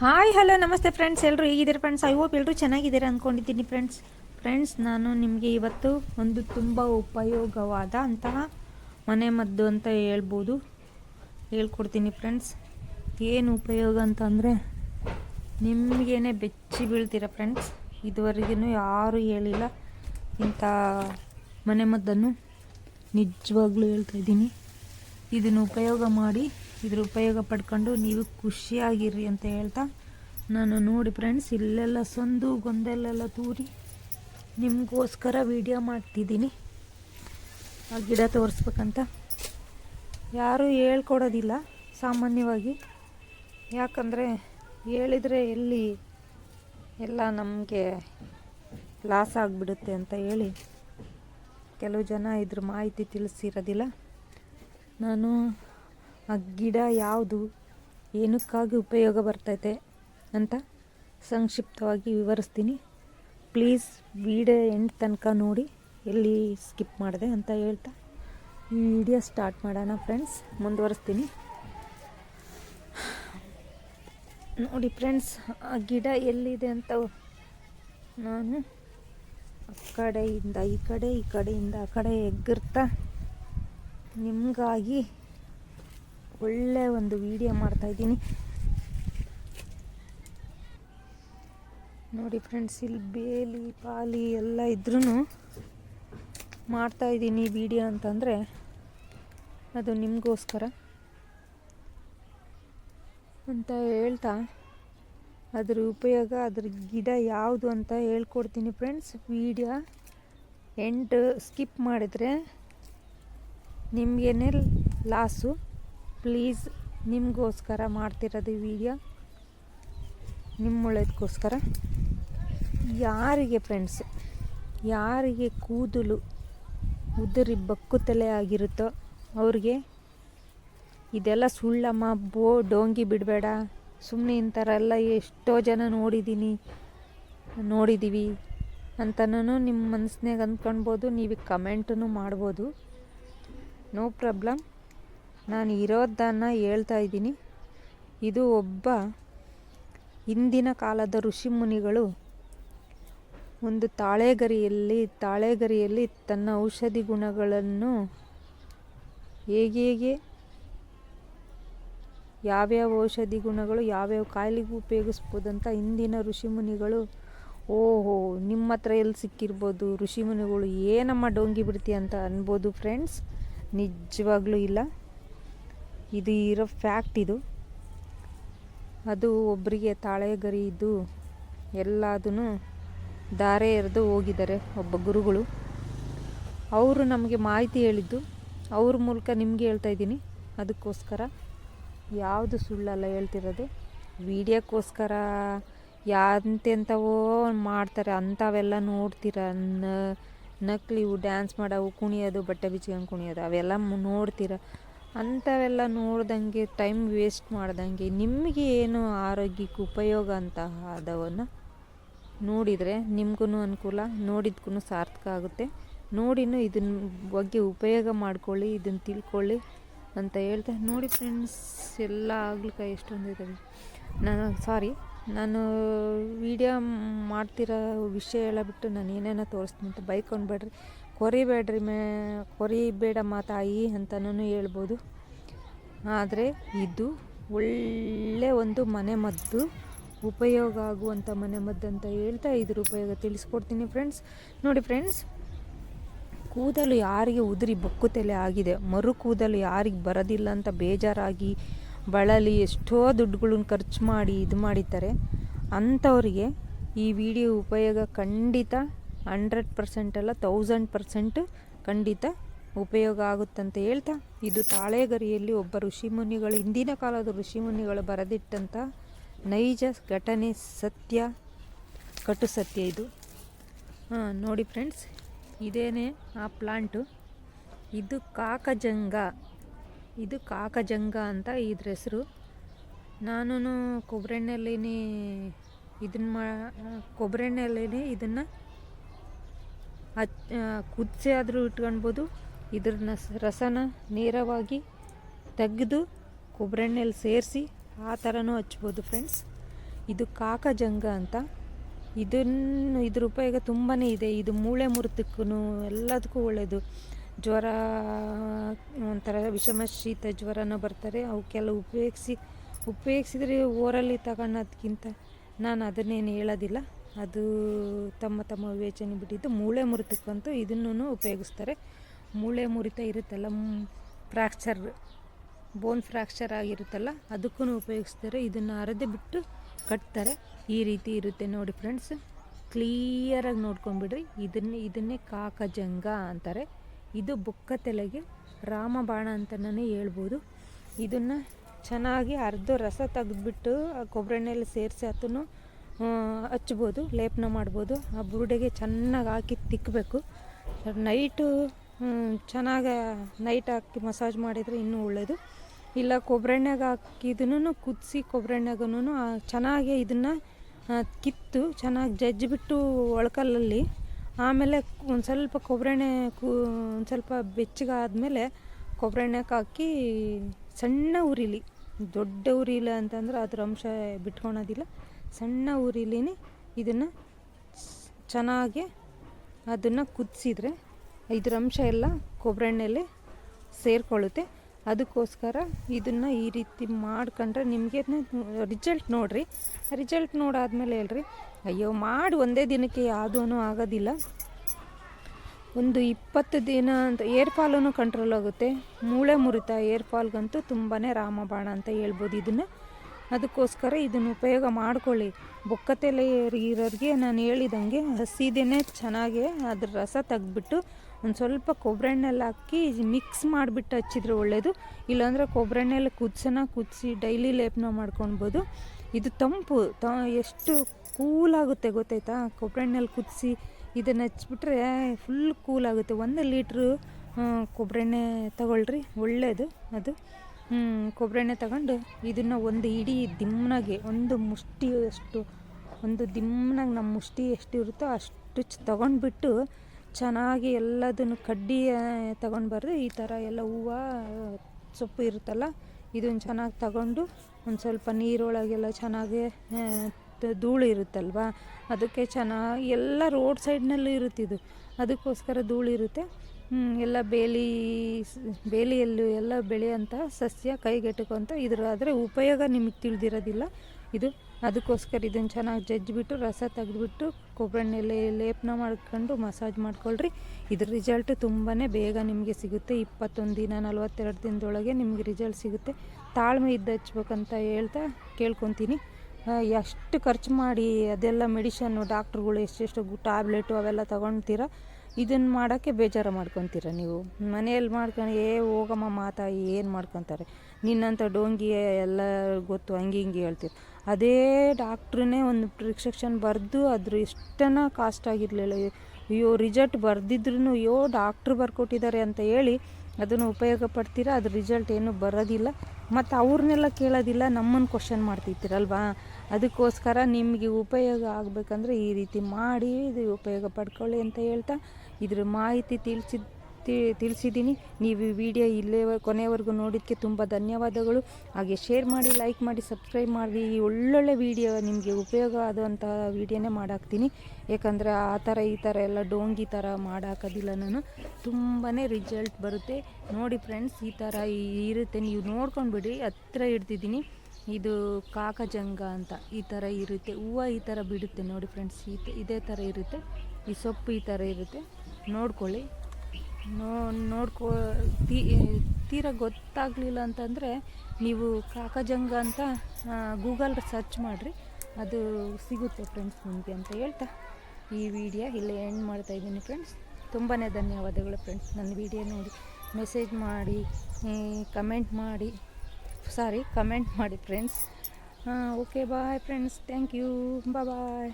Hi hello ನಮಸ್ತೆ friends ಎಲ್ಲರೂ ಹೇಗಿದ್ದೀರಾ ಫ್ರೆಂಡ್ಸ್ ಐ ಹೋಪ್ ಎಲ್ಲರೂ ಚೆನ್ನಾಗಿದ್ದೀರಾ ಅಂದ್ಕೊಂಡಿದ್ದೀನಿ ಫ್ರೆಂಡ್ಸ್ ಫ್ರೆಂಡ್ಸ್ ನಾನು ನಿಮಗೆ ಇವತ್ತು ಒಂದು ತುಂಬ ಉಪಯೋಗವಾದ ಅಂತಹ ಮನೆ ಮದ್ದು ಅಂತ ಹೇಳ್ಬೋದು. ಹೇಳ್ಕೊಡ್ತೀನಿ ಫ್ರೆಂಡ್ಸ್ ಏನು ಉಪಯೋಗ ಅಂತಂದರೆ ನಿಮಗೇನೆ ಬೆಚ್ಚಿ ಬೀಳ್ತೀರ ಫ್ರೆಂಡ್ಸ್ ಇದುವರೆಗೂ ಯಾರೂ ಹೇಳಿಲ್ಲ ಇಂಥ ಮನೆ ಮದ್ದನ್ನು ನಿಜವಾಗ್ಲೂ ಹೇಳ್ತಾ ಇದ್ದೀನಿ. ಇದನ್ನು ಉಪಯೋಗ ಮಾಡಿ ಇದ್ರ ಉಪಯೋಗ ಪಡ್ಕೊಂಡು ನೀವು ಖುಷಿಯಾಗಿರ್ರಿ ಅಂತ ಹೇಳ್ತಾ ನಾನು ನೋಡಿ ಫ್ರೆಂಡ್ಸ್ ಇಲ್ಲೆಲ್ಲ ಸಂದು ಗೊಂದಲೆಲ್ಲ ತೂರಿ ನಿಮಗೋಸ್ಕರ ವಿಡಿಯೋ ಮಾಡ್ತಿದ್ದೀನಿ. ಆ ಗಿಡ ತೋರಿಸ್ಬೇಕಂತ. ಯಾರೂ ಹೇಳ್ಕೊಡೋದಿಲ್ಲ, ಸಾಮಾನ್ಯವಾಗಿ. ಯಾಕಂದರೆ ಹೇಳಿದರೆ ಎಲ್ಲಿ ಎಲ್ಲ ನಮಗೆ ಲಾಸ್ ಆಗಿಬಿಡುತ್ತೆ ಅಂತ ಹೇಳಿ ಕೆಲವು ಜನ ಇದ್ರ ಮಾಹಿತಿ ತಿಳಿಸಿರೋದಿಲ್ಲ. ನಾನು ಆ ಗಿಡ ಯಾವುದು? ಏನಕ್ಕಾಗಿ ಉಪಯೋಗ ಬರ್ತೈತೆ ಅಂತ ಸಂಕ್ಷಿಪ್ತವಾಗಿ ವಿವರಿಸ್ತೀನಿ. ಪ್ಲೀಸ್ ವಿಡಿಯೋ ಎಂಡ್ ತನಕ ನೋಡಿ. ಎಲ್ಲಿ ಸ್ಕಿಪ್ ಮಾಡಿದೆ ಅಂತ ಹೇಳ್ತಾ. ಈ ವಿಡಿಯೋ ಸ್ಟಾರ್ಟ್ ಮಾಡೋಣ ಫ್ರೆಂಡ್ಸ್. ಮುಂದುವರಿಸ್ತೀನಿ. ನೋಡಿ ಫ್ರೆಂಡ್ಸ್, ಆ ಗಿಡ ಎಲ್ಲಿದೆ ಅಂತ ನಾನು ಆ ಕಡೆಯಿಂದ, ಈ ಕಡೆ, ಈ ಕಡೆಯಿಂದ, ಆ ಕಡೆ ಎಗ್ಗಿರ್ತಾ ನಿಮಗಾಗಿ ಒಳ್ಳೆ ಒಂದು ವಿಡಿಯೋ ಮಾಡ್ತಾಯಿದ್ದೀನಿ ನೋಡಿ ಫ್ರೆಂಡ್ಸ್ ಇಲ್ಲಿ ಬೇಲಿ, ಪಾಲಿ ಎಲ್ಲ ಇದ್ರೂ ಮಾಡ್ತಾಯಿದ್ದೀನಿ ವಿಡಿಯೋ ಅಂತಂದರೆ ಅದು ನಿಮಗೋಸ್ಕರ. ಅಂತ ಹೇಳ್ತಾ ಅದ್ರ ಉಪಯೋಗ, ಅದ್ರ ಗಿಡ ಯಾವುದು ಅಂತ ಹೇಳ್ಕೊಡ್ತೀನಿ ಫ್ರೆಂಡ್ಸ್ ವಿಡಿಯೋ ಎಂಟು ಸ್ಕಿಪ್ ಮಾಡಿದರೆ ನಿಮಗೇನೆ ಲಾಸು ಪ್ಲೀಸ್ ನಿಮಗೋಸ್ಕರ ಮಾಡ್ತಿರೋದು ವಿಡಿಯೋ. ನಿಮ್ಮ ಒಳ್ಳೇದಕ್ಕೋಸ್ಕರ ಯಾರಿಗೆ ಫ್ರೆಂಡ್ಸ್ ಯಾರಿಗೆ ಕೂದಲು ಉದುರಿ ಬಕ್ಕು ತಲೆ ಆಗಿರುತ್ತೋ ಅವ್ರಿಗೆ ಇದೆಲ್ಲ ಸುಳ್ಳಮ್ಮ, ಬೋ, ಡೋಂಗಿ ಬಿಡಬೇಡ. ಸುಮ್ಮನೆ ಇಂಥರೆಲ್ಲ ಎಷ್ಟೋ ಜನ ನೋಡಿದ್ದೀನಿ ನೋಡಿದ್ದೀವಿ ಅಂತನೂ ನಿಮ್ಮ ಮನಸ್ಸಿನಾಗ ಅಂದ್ಕೊಳ್ಬೋದು ನೀವು ಕಮೆಂಟನ್ನು ಮಾಡ್ಬೋದು. ನೋ ಪ್ರಾಬ್ಲಮ್ ನಾನು ಇರೋದನ್ನು ಹೇಳ್ತಾ ಇದ್ದೀನಿ. ಇದು ಒಬ್ಬ ಹಿಂದಿನ ಕಾಲದ ಋಷಿ ಮುನಿಗಳು ಒಂದು ತಾಳೆಗರಿಯಲ್ಲಿ ತಾಳೆಗರಿಯಲ್ಲಿ ತನ್ನ ಔಷಧಿ ಗುಣಗಳನ್ನು ಹೇಗೆ ಹೇಗೆ, ಯಾವ್ಯಾವ ಔಷಧಿ ಗುಣಗಳು, ಯಾವ್ಯಾವ ಕಾಯಿಲೆಗೂ ಉಪಯೋಗಿಸ್ಬೋದಂತ ಅಂತ ಹಿಂದಿನ ಋಷಿಮುನಿಗಳು ಓಹೋ, ನಿಮ್ಮ ಹತ್ರ ಎಲ್ಲಿ ಸಿಕ್ಕಿರ್ಬೋದು ಋಷಿ ಮುನಿಗಳು, ಏನಮ್ಮ ಡೋಂಗಿ ಬಿಡ್ತೀಯ ಅಂತ ಅನ್ಬೋದು ಫ್ರೆಂಡ್ಸ್ ನಿಜವಾಗ್ಲೂ ಇಲ್ಲ. ಇದು ಇರೋ ಫ್ಯಾಕ್ಟ್ ಇದು. ಅದು ಒಬ್ಬರಿಗೆ ತಾಳೆಗರಿ ಇದ್ದು ಎಲ್ಲದೂ ದಾರೆ ಎರೆದು ಹೋಗಿದ್ದಾರೆ ಒಬ್ಬ ಗುರುಗಳು. ಅವರು ನಮಗೆ ಮಾಹಿತಿ ಹೇಳಿದ್ದು, ಅವ್ರ ಮೂಲಕ ನಿಮಗೆ ಹೇಳ್ತಾ ಇದ್ದೀನಿ. ಅದಕ್ಕೋಸ್ಕರ ಯಾವುದು ಸುಳ್ಳಲ್ಲ ಹೇಳ್ತಿರೋದು. ವೀಡಿಯೋಕ್ಕೋಸ್ಕರ ಎಂತೆಂಥವೋ ಮಾಡ್ತಾರೆ, ಅಂಥವೆಲ್ಲ ನೋಡ್ತೀರ. ನಕಲಿ ಡ್ಯಾನ್ಸ್ ಮಾಡೋವು, ಕುಣಿಯೋದು, ಬಟ್ಟೆ ಬಿಚ್ಕೊಂಡು ಕುಣಿಯೋದು, ಅವೆಲ್ಲ ನೋಡ್ತೀರ. ಅಂಥವೆಲ್ಲ ನೋಡ್ದಂಗೆ ಟೈಮ್ ವೇಸ್ಟ್ ಮಾಡ್ದಂಗೆ ನಿಮಗೆ ಏನು ಆರೋಗ್ಯಕ್ಕೆ ಉಪಯೋಗ ಅಂತ ಆದವನ್ನು ನೋಡಿದರೆ ನಿಮಗೂ ಅನುಕೂಲ ನೋಡಿದ್ಕೂ ಸಾರ್ಥಕ ಆಗುತ್ತೆ. ನೋಡಿನೂ ಇದನ್ನ ಬಗ್ಗೆ ಉಪಯೋಗ ಮಾಡ್ಕೊಳ್ಳಿ ಇದನ್ನು ತಿಳ್ಕೊಳ್ಳಿ ಅಂತ ಹೇಳ್ತಾ. ನೋಡಿ ಫ್ರೆಂಡ್ಸ್ ಎಲ್ಲ ಆಗ್ಲಿಕ್ಕೆ ಎಷ್ಟೊಂದು ಇದ್ದಾವೆ ನಾನು ಸಾರಿ ನಾನು ವಿಡಿಯೋ ಮಾಡ್ತಿರೋ ವಿಷಯ ಹೇಳಬಿಟ್ಟು ನಾನು ಏನೇನೋ ತೋರಿಸ್ತೀನಿ ಅಂತ ಬೈಕೊಂಡ್ಬೇಡ್ರಿ ಕೊರಿಬೇಡ್ರಿ ಮೇ ಕೊರಿಬೇಡಮ್ಮ ತಾಯಿ ಅಂತನೂ ಹೇಳ್ಬೋದು. ಆದರೆ ಇದು ಒಳ್ಳೆ ಒಂದು ಮನೆ ಮದ್ದು ಉಪಯೋಗ ಆಗುವಂಥ ಮನೆ ಮದ್ದು ಅಂತ ಹೇಳ್ತಾ ಇದ್ರ. ಉಪಯೋಗ ತಿಳಿಸ್ಕೊಡ್ತೀನಿ ಫ್ರೆಂಡ್ಸ್ ನೋಡಿ ಫ್ರೆಂಡ್ಸ್ ಕೂದಲು ಯಾರಿಗೆ ಉದುರಿ ಬೊಕ್ಕು ತಲೆ ಆಗಿದೆ. ಮರು ಕೂದಲು ಯಾರಿಗೆ ಬರೋದಿಲ್ಲ ಅಂತ ಬೇಜಾರಾಗಿ ಬಳಲಿ ಎಷ್ಟೋ ದುಡ್ಡುಗಳನ್ನ ಖರ್ಚು ಮಾಡಿ ಇದು ಮಾಡಿದ್ದಾರೆ ಅಂಥವ್ರಿಗೆ ಈ ವಿಡಿಯೋ ಉಪಯೋಗ ಖಂಡಿತ ಹಂಡ್ರೆಡ್ ಪರ್ಸೆಂಟ್ ಅಲ್ಲ ತೌಸಂಡ್ ಪರ್ಸೆಂಟ್ ಖಂಡಿತ ಉಪಯೋಗ ಆಗುತ್ತಂತ ಹೇಳ್ತಾ, ಇದು ತಾಳೆಗರಿಯಲ್ಲಿ ಒಬ್ಬ ಋಷಿಮುನಿಗಳು, ಹಿಂದಿನ ಕಾಲದ ಋಷಿಮುನಿಗಳು ಬರೆದಿಟ್ಟಂಥ ನೈಜ ಘಟನೆ ಸತ್ಯ, ಕಟು ಸತ್ಯ ಇದು. ಹಾಂ, ನೋಡಿ ಫ್ರೆಂಡ್ಸ್ ಇದೇನೇ ಆ ಪ್ಲಾಂಟು ಇದು ಕಾಕಜಂಗ. ಇದು ಕಾಕಜಂಗ ಅಂತ ಇದ್ರ ಹೆಸರು. ನಾನು ಕೊಬ್ಬರೆಣ್ಣೆಲ್ಲಿನೇ ಇದನ್ನು ಮಾ ಕೊಬ್ಬರೆಣ್ಣೆಲ್ಲಿನೇ ಇದನ್ನು ಹಚ್ ಕುದಿಸಿ ಆದರೂ ಇಟ್ಕೊಳ್ಬೋದು ಇದ್ರನ್ನ ರಸನ ನೇರವಾಗಿ ತೆಗೆದು ಕೊಬ್ಬರೆಣ್ಣೆಲಿ ಸೇರಿಸಿ ಆ ಥರನೂ ಹಚ್ಬೋದು ಫ್ರೆಂಡ್ಸ್. ಇದು ಕಾಕಜಂಗ ಅಂತ. ಇದನ್ನು ಇದ್ರ ಉಪಯೋಗ ತುಂಬಾ ಇದೆ. ಇದು ಮೂಳೆ ಮುರಿತಕ್ಕೂ ಎಲ್ಲದಕ್ಕೂ ಒಳ್ಳೆಯದು ಜ್ವರ, ಒಂಥರ ವಿಷಮ ಶೀತ ಜ್ವರನ ಬರ್ತಾರೆ. ಅವಕ್ಕೆಲ್ಲ ಉಪಯೋಗಿಸಿ, ಉಪಯೋಗಿಸಿದ್ರೆ ಓರಲ್ಲಿ ತಗೊಳೋದ್ಕಿಂತ ನಾನು ಅದನ್ನೇನು ಹೇಳೋದಿಲ್ಲ. ಅದು ತಮ್ಮ ತಮ್ಮ ವಿವೇಚನೆ ಬಿಟ್ಟಿದ್ದು ಮೂಳೆ ಮುರಿತಕ್ಕಂತೂ ಇದನ್ನು ಉಪಯೋಗಿಸ್ತಾರೆ. ಮೂಳೆ ಮುರಿತ ಇರುತ್ತಲ್ಲ ಫ್ರ್ಯಾಕ್ಚರ್ ಬೋನ್ ಫ್ರ್ಯಾಕ್ಚರ್ ಆಗಿರುತ್ತಲ್ಲ ಅದಕ್ಕೂ ಉಪಯೋಗಿಸ್ತಾರೆ. ಇದನ್ನು ಅರೆದು ಬಿಟ್ಟು ಕಟ್ತಾರೆ. ಈ ರೀತಿ ಇರುತ್ತೆ ನೋಡಿ ಫ್ರೆಂಡ್ಸ್. ಕ್ಲಿಯರಾಗಿ ನೋಡ್ಕೊಂಬಿಡ್ರಿ ಇದನ್ನೇ ಇದನ್ನೇ ಕಾಕಜಂಗ ಅಂತಾರೆ. ಇದು ಬುಕ್ಕ ತಲೆಗೆ ರಾಮಬಾಣ ಅಂತಲೇ ಹೇಳ್ಬೋದು. ಇದನ್ನು ಚೆನ್ನಾಗಿ ಅರ್ಧ ರಸ ತೆಗೆದ್ಬಿಟ್ಟು ಕೊಬ್ಬರಿ ಎಣ್ಣೆಯಲ್ಲಿ ಸೇರಿಸಿ ಅದನ್ನು ಹಚ್ಬೋದು, ಲೇಪನ ಮಾಡ್ಬೋದು. ಆ ಬುರುಡೆಗೆ ಚೆನ್ನಾಗಿ ಹಾಕಿ ತಿಕ್ಕಬೇಕು ನೈಟು ಚೆನ್ನಾಗಿ ನೈಟ್ ಹಾಕಿ ಮಸಾಜ್ ಮಾಡಿದರೆ ಇನ್ನೂ ಒಳ್ಳೆಯದು ಇಲ್ಲ ಕೊಬ್ಬರಿ ಎಣ್ಣೆಗೆ ಹಾಕಿದನ್ನು ಕುದಿಸಿ ಕೊಬ್ಬರಿ ಎಣ್ಣೆಗೂ ಚೆನ್ನಾಗಿ ಇದನ್ನು ಕಿತ್ತು, ಚೆನ್ನಾಗಿ ಜಜ್ಜಿಬಿಟ್ಟು ಒಳಕಲ್ಲಲ್ಲಿ, ಆಮೇಲೆ ಒಂದು ಸ್ವಲ್ಪ ಕೊಬ್ಬರಿ ಎಣ್ಣೆ ಕು, ಒಂದು ಸ್ವಲ್ಪ ಬೆಚ್ಚಗಾದಮೇಲೆ ಕೊಬ್ಬರಿ ಎಣ್ಣೆಗೆ ಹಾಕಿ ಸಣ್ಣ ಉರಿಲಿ. ದೊಡ್ಡ ಉರಿಲ್ಲ ಅಂತಂದ್ರೆ ಅದ್ರ ಅಂಶ ಬಿಟ್ಕೊಳೋದಿಲ್ಲ. ಸಣ್ಣ ಉರಿಲಿನೇ ಇದನ್ನು ಚೆನ್ನಾಗಿ ಅದನ್ನು ಕುದಿಸಿದ್ರೆ ಇದರ ಅಂಶ ಎಲ್ಲ ಕೊಬ್ಬರಿ ಎಣ್ಣೆಯಲ್ಲಿ ಸೇರಿಕೊಳ್ಳುತ್ತೆ. ಅದಕ್ಕೋಸ್ಕರ ಇದನ್ನು ಈ ರೀತಿ ಮಾಡ್ಕೊಂಡ್ರೆ ನಿಮಗೆ ರಿಸಲ್ಟ್ ನೋಡಿರಿ. ರಿಸಲ್ಟ್ ನೋಡಾದ್ಮೇಲೆ ಹೇಳ್ರಿ, ಅಯ್ಯೋ ಮಾಡಿ, ಒಂದೇ ದಿನಕ್ಕೆ ಯಾವುದೂ ಆಗೋದಿಲ್ಲ. ಒಂದು ಇಪ್ಪತ್ತು ದಿನ ಅಂತ ಏರ್ ಫಾಲೂ ಕಂಟ್ರೋಲ್ ಆಗುತ್ತೆ. ಮೂಳೆ ಮುರಿತ ಏರ್ ಫಾಲ್ಗಂತೂ ತುಂಬಾ ರಾಮಬಾಣ ಅಂತ ಹೇಳ್ಬೋದು ಇದನ್ನು. ಅದಕ್ಕೋಸ್ಕರ ಇದನ್ನು ಉಪಯೋಗ ಮಾಡಿಕೊಳ್ಳಿ. ಬೊಕ್ಕತೆಲೆ ಇರೋರಿಗೆ ನಾನು ಹೇಳಿದಂಗೆ ಹಸಿದೇನೆ ಚೆನ್ನಾಗಿ ಅದ್ರ ರಸ ತೆಗೆದ್ಬಿಟ್ಟು ಒಂದು ಸ್ವಲ್ಪ ಕೊಬ್ಬರಿ ಎಣ್ಣೆಲ್ಲ ಹಾಕಿ ಮಿಕ್ಸ್ ಮಾಡಿಬಿಟ್ಟು ಹಚ್ಚಿದ್ರೆ ಒಳ್ಳೆಯದು ಇಲ್ಲಾಂದರೆ ಕೊಬ್ಬರಿ ಎಣ್ಣೆಲ್ಲ ಕುದಿಸೋಣ ಕುದಿಸಿ ಡೈಲಿ ಲೇಪನ ಮಾಡ್ಕೊಳ್ಬೋದು ಇದು ತಂಪು, ತ ಎಷ್ಟು ಕೂಲಾಗುತ್ತೆ ಗೊತ್ತಾಯ್ತಾ? ಕೊಬ್ಬರಿ ಎಣ್ಣೆಲಿ ಕುದಿಸಿ ಇದನ್ನು ಹಚ್ಬಿಟ್ರೆ ಫುಲ್ ಕೂಲಾಗುತ್ತೆ ಒಂದು ಲೀಟ್ರು ಕೊಬ್ಬರಿ ಎಣ್ಣೆ ತಗೊಳ್ರಿ ಒಳ್ಳೆಯದು ಅದು. ಕೊಬ್ಬರಿ ಎಣ್ಣೆ ತಗೊಂಡು ಇದನ್ನು ಒಂದು ಇಡೀ ದಿಮ್ಮನಾಗೆ ಒಂದು ಮುಷ್ಟಿಯಷ್ಟು ಒಂದು ದಿಮ್ಮನಾಗೆ ನಮ್ಮ ಮುಷ್ಟಿ ಎಷ್ಟು ಇರುತ್ತೋ ಅಷ್ಟು ತಗೊಂಡ್ಬಿಟ್ಟು ಚೆನ್ನಾಗಿ ಎಲ್ಲದನ್ನು ಕಡ್ಡಿ ತಗೊಂಡು ಬರ್ರಿ. ಈ ಥರ ಎಲ್ಲ ಹೂವು, ಸೊಪ್ಪು ಇರುತ್ತಲ್ಲ, ಇದನ್ನು ಚೆನ್ನಾಗಿ ತಗೊಂಡು ಒಂದು ಸ್ವಲ್ಪ ನೀರೊಳಗೆಲ್ಲ ಚೆನ್ನಾಗಿ ಧೂಳು ಇರುತ್ತಲ್ವ, ಅದಕ್ಕೆ ಚೆನ್ನಾಗಿ ಎಲ್ಲ ರೋಡ್ ಸೈಡ್ನಲ್ಲೂ ಇರುತ್ತಿದ್ದು ಅದಕ್ಕೋಸ್ಕರ ಧೂಳು ಇರುತ್ತೆ. ಎಲ್ಲ ಬೇಲಿ ಬೇಲಿಯಲ್ಲೂ ಎಲ್ಲ ಬೆಳೆಯೋಂಥ ಸಸ್ಯ ಕೈಗೆಟುಕುವಂಥ ಇದ್ರ, ಆದರೆ ಉಪಯೋಗ ನಿಮಗೆ ತಿಳಿದಿರೋದಿಲ್ಲ. ಇದು, ಅದಕ್ಕೋಸ್ಕರ ಇದನ್ನು ಚೆನ್ನಾಗಿ ಜಜ್ಜಿಬಿಟ್ಟು ರಸ ತೆಗೆದುಬಿಟ್ಟು ಕೊಬ್ಬರಣ್ಣೆಲ್ಲ ಲೇಪನ ಮಾಡ್ಕೊಂಡು ಮಸಾಜ್ ಮಾಡ್ಕೊಳ್ರಿ. ಇದ್ರ ರಿಸಲ್ಟ್ ತುಂಬಾ ಬೇಗ ನಿಮಗೆ ಸಿಗುತ್ತೆ. ಇಪ್ಪತ್ತೊಂದು ದಿನ, ನಲ್ವತ್ತೆರಡು ದಿನದೊಳಗೆ ನಿಮಗೆ ರಿಸಲ್ಟ್ ಸಿಗುತ್ತೆ. ತಾಳ್ಮೆ ಇದ್ದು ಹಚ್ಬೇಕಂತ ಹೇಳ್ತಾ ಕೇಳ್ಕೊತೀನಿ. ಎಷ್ಟು ಖರ್ಚು ಮಾಡಿ ಅದೆಲ್ಲ ಮೆಡಿಷನ್ನು ಡಾಕ್ಟ್ರುಗಳು ಎಷ್ಟೆಷ್ಟು ಟ್ಯಾಬ್ಲೆಟು ಅವೆಲ್ಲ ತೊಗೊಳ್ತೀರ ಇದನ್ನು ಮಾಡೋಕ್ಕೆ ಬೇಜಾರು ಮಾಡ್ಕೊತೀರ ನೀವು? ಮನೆಯಲ್ಲಿ ಮಾಡ್ಕೊಂಡು, ಏ, ಹೋಗಮ್ಮ ಮಾತಾ, ಏನು ಮಾಡ್ಕೊತಾರೆ? ನಿನ್ನಂಥ ಡೋಂಗಿ ಎಲ್ಲ ಗೊತ್ತು, ಹಂಗೆ ಹಿಂಗೆ ಹೇಳ್ತೀರಿ. ಅದೇ ಡಾಕ್ಟ್ರನ್ನೇ ಒಂದು ಪ್ರಿಸ್ಕ್ರಿಪ್ಷನ್ ಬರೆದು ಅದ್ರ ಇಷ್ಟನ ಕಾಸ್ಟ್ ಆಗಿರಲಿಲ್ಲ. ಅಯ್ಯೋ, ರಿಸಲ್ಟ್ ಬರೆದಿದ್ರು ಅಯ್ಯೋ, ಡಾಕ್ಟ್ರು ಬರ್ಕೊಟ್ಟಿದ್ದಾರೆ ಅಂತ ಹೇಳಿ ಅದನ್ನು ಉಪಯೋಗ ಪಡ್ತೀರಾ? ಅದ್ರ ರಿಸಲ್ಟ್ ಏನೂ ಬರೋದಿಲ್ಲ. ಮತ್ತು ಅವ್ರನ್ನೆಲ್ಲ ಕೇಳೋದಿಲ್ಲ ನಮ್ಮನ್ನು ಕ್ವಶನ್ ಮಾಡ್ತಿರ್ತೀರಲ್ವಾ ಅದಕ್ಕೋಸ್ಕರ ನಿಮಗೆ ಉಪಯೋಗ ಆಗಬೇಕಂದ್ರೆ ಈ ರೀತಿ ಮಾಡಿ, ಇದು ಉಪಯೋಗ ಪಡ್ಕೊಳ್ಳಿ ಅಂತ ಹೇಳ್ತಾ ಇದ್ರ ಮಾಹಿತಿ ತಿಳಿಸಿದ ತಿಳಿಸಿದ್ದೀನಿ. ನೀವು ಈ ವಿಡಿಯೋ ಇಲ್ಲೇ ಕೊನೆವರೆಗೂ ನೋಡಿದ್ದಕ್ಕೆ ತುಂಬ ಧನ್ಯವಾದಗಳು. ಹಾಗೆ ಶೇರ್ ಮಾಡಿ, ಲೈಕ್ ಮಾಡಿ, ಸಬ್ಸ್ಕ್ರೈಬ್ ಮಾಡಿ, ಈ ಒಳ್ಳೊಳ್ಳೆ ವಿಡಿಯೋ ನಿಮಗೆ ಉಪಯೋಗ ಆದಂತಹ ವಿಡಿಯೋನೇ ಮಾಡಾಕ್ತೀನಿ. ಯಾಕಂದರೆ ಆ ಥರ ಈ ಥರ ಎಲ್ಲ ಡೋಂಗಿ ಥರ ಮಾಡಾಕೋದಿಲ್ಲ ನಾನು. ತುಂಬಾ ರಿಸಲ್ಟ್ ಬರುತ್ತೆ. ನೋಡಿ ಫ್ರೆಂಡ್ಸ್ ಈ ಥರ ಇರುತ್ತೆ ನೀವು ನೋಡ್ಕೊಂಡ್ಬಿಡಿ, ಹತ್ರ ಹಿಡ್ದಿದ್ದೀನಿ ಇದು ಕಾಕಜಂಗ ಅಂತ ಈ ಥರ ಇರುತ್ತೆ. ಹೂವು ಈ ಥರ ಬಿಡುತ್ತೆ ನೋಡಿ ಫ್ರೆಂಡ್ಸ್ ಈ ಇದೇ ಥರ ಇರುತ್ತೆ. ಈ ಸೊಪ್ಪು ಈ ಥರ ಇರುತ್ತೆ. ನೋಡ್ಕೊಳ್ಳಿ. ನೋ, ನೋಡ್ಕೊ, ತೀ, ತೀರ ಗೊತ್ತಾಗಲಿಲ್ಲ ಅಂತಂದರೆ ನೀವು ಕಾಕಜಂಗ ಅಂತ ಗೂಗಲ್ ಸರ್ಚ್ ಮಾಡಿರಿ. ಅದು ಸಿಗುತ್ತೆ ಫ್ರೆಂಡ್ಸ್ ನಿಮಗೆ ಅಂತ ಹೇಳ್ತಾ. ಈ ವಿಡಿಯೋ ಇಲ್ಲೇ ಎಂಡ್ ಮಾಡ್ತಾಯಿದ್ದೀನಿ ಫ್ರೆಂಡ್ಸ್. ತುಂಬಾ ಧನ್ಯವಾದಗಳು ಫ್ರೆಂಡ್ಸ್. ನನ್ನ ವಿಡಿಯೋ ನೋಡಿ, ಮೆಸೇಜ್ ಮಾಡಿ ಕಮೆಂಟ್ ಮಾಡಿ, ಸಾರಿ, ಕಮೆಂಟ್ ಮಾಡಿ ಫ್ರೆಂಡ್ಸ್. ಹಾಂ okay, bye friends. Thank you. Bye.